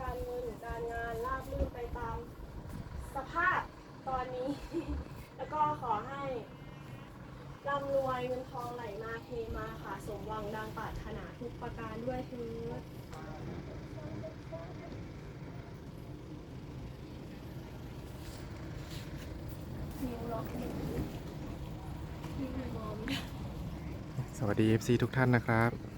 การเงินหรือการงานราบรื่นไปตามสภาพตอนนี้ แล้วก็ขอให้ร่ำรวยเงินทองไหลมาเทมาค่ะ สมหวังดังปรารถนาทุกประการด้วยเถิดนิ้วล็อกนิ้วนิ้วไม่มอมสวัสดี FC ทุกท่านนะครับ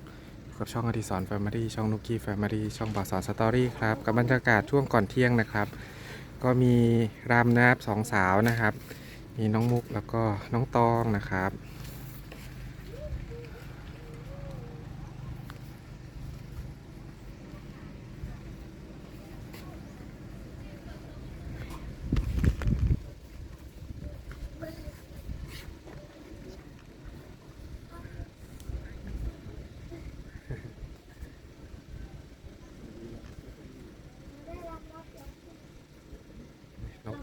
กับช่องอดิสรแฟมิลี่ช่องนุกกี้แฟมิลี่ช่องบอสอนสตอรี่ครับกับบรรยากาศช่วงก่อนเที่ยงนะครับ ก็มีรามนะครับสองสาวนะครับ มีน้องมุกแล้วก็น้องตองนะครับ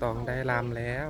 ตองได้ลำแล้ว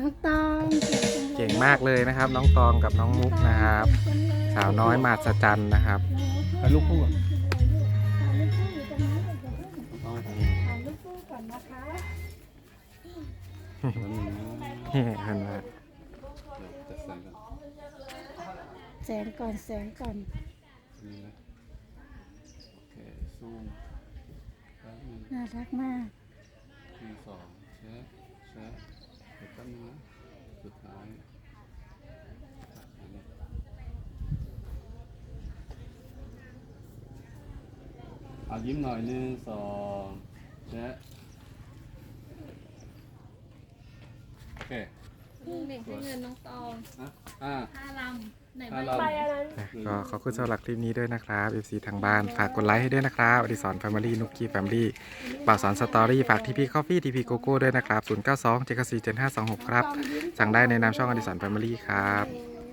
น้องตองเก่งมากเลยนะครับ น้องตองกับน้องมุกนะครับ สาวน้อยมาสจันนะครับลูกพูดต้องเดี๋ยงถ่ายรูปก่อนเแสงก่อนแสงก่อนน่ารักมากที่สองเช็คเช็ค รั้นนะสุดท้ายอายิ้มหน่อยหนึ่งสองนะโอเค กุ้งเด็ให้เงินน้องตองอ่าห้าลำ ก็ขอบคุณสำหรับคลิปนี้ด้วยนะครับ FC ทางบ้านฝากกดไลค์ให้ด้วยนะครับอดิศรแฟมิลี่นุกกี้แฟมิลี่บ่าวสอนสตอรี่ฝากทีพีคอฟฟี่ทีพีโกโก้ด้วยนะครับ 092 794 7526 ครับ สั่งได้ในนามช่องอดิศรแฟมิลี่ครับ